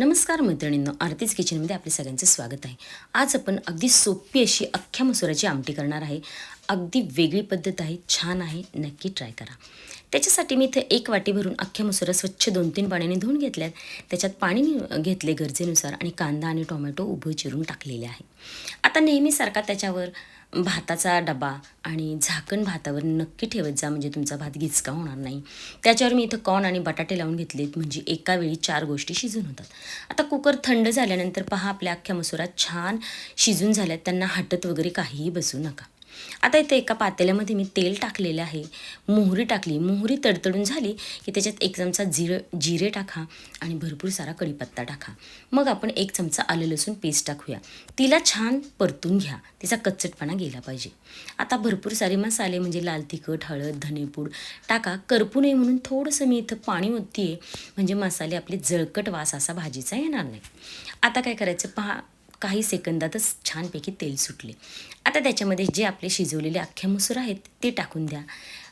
नमस्कार मैत्रिणींनो आरतीच किचनमध्ये आपले सगळ्यांचं स्वागत आहे. आज आपण अगदी सोपी अशी अख्ख्या मसुराची आमटी करणार आहे. अगदी वेगळी पद्धत आहे छान आहे नक्की ट्राय करा. त्याच्यासाठी मी इथं एक वाटी भरून अख्ख्या मसुरा स्वच्छ दोन तीन पाण्याने धुवून घेतल्यात. त्याच्यात पाणी घेतले गरजेनुसार आणि कांदा आणि टोमॅटो उभं चिरून टाकलेले आहे. आता नेहमीसारखा त्याच्यावर भाताचा डबा आणि झाकण भातावर नक्की ठेवत जा म्हणजे तुमचा भात गिचका होणार नाही. त्याच्यावर मी इथं कॉर्न आणि बटाटे लावून घेतलेत म्हणजे एका वेळी चार गोष्टी शिजून होतात. आता कुकर थंड झाल्यानंतर पहा आपल्या अख्ख्या मसुरात छान शिजून झाल्यात त्यांना हटत वगैरे काहीही बसू नका. आता इथे एका पातेल्यामध्ये मी तेल टाकलेलं आहे. मोहरी टाकली. मोहरी तडतडून झाली की त्याच्यात एक चमचा जिरं जिरे टाका आणि भरपूर सारा कढीपत्ता टाका. मग आपण एक चमचा आलं लसूण पेस्ट टाकूया. तिला छान परतून घ्या. तिचा कच्चटपणा गेला पाहिजे. आता भरपूर सारे मसाले म्हणजे लाल तिखट हळद धनेपूड टाका. करपू नये म्हणून थोडंसं मी इथं पाणी ओतते म्हणजे मसाले आपले जळकट वास असा भाजीचा येणार नाही. आता काय करायचं? पहा काही सेकंदातच छानपैकी तेल सुटले. आता त्याच्यामध्ये जे आपले शिजवलेले अख्ख्या मसूर आहेत ते टाकून द्या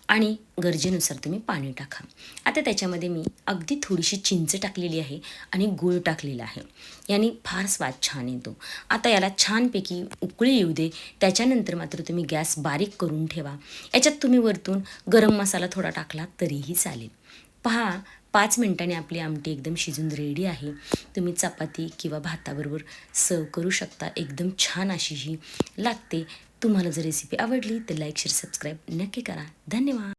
आणि गरजेनुसार तुम्ही पाणी टाका. आता त्याच्यामध्ये मी अगदी थोडीशी चिंच टाकलेली आहे आणि गूळ टाकलेला आहे. याने फार स्वाद छान येतो. आता याला छानपैकी उकळी येऊ दे. त्याच्यानंतर मात्र तुम्ही गॅस बारीक करून ठेवा. याच्यात तुम्ही वरतून गरम मसाला थोडा टाकला तरीही चालेल. पहा पाच मिनटाने आपली आमटी एकदम शिजून रेडी आहे. तुम्ही चपाती किंवा भाताबरोबर सर्व करू शकता. एकदम छान अशी ही लागते. तुम्हाला जर रेसिपी आवडली तर लाईक शेअर सबस्क्राईब नक्की करा. धन्यवाद.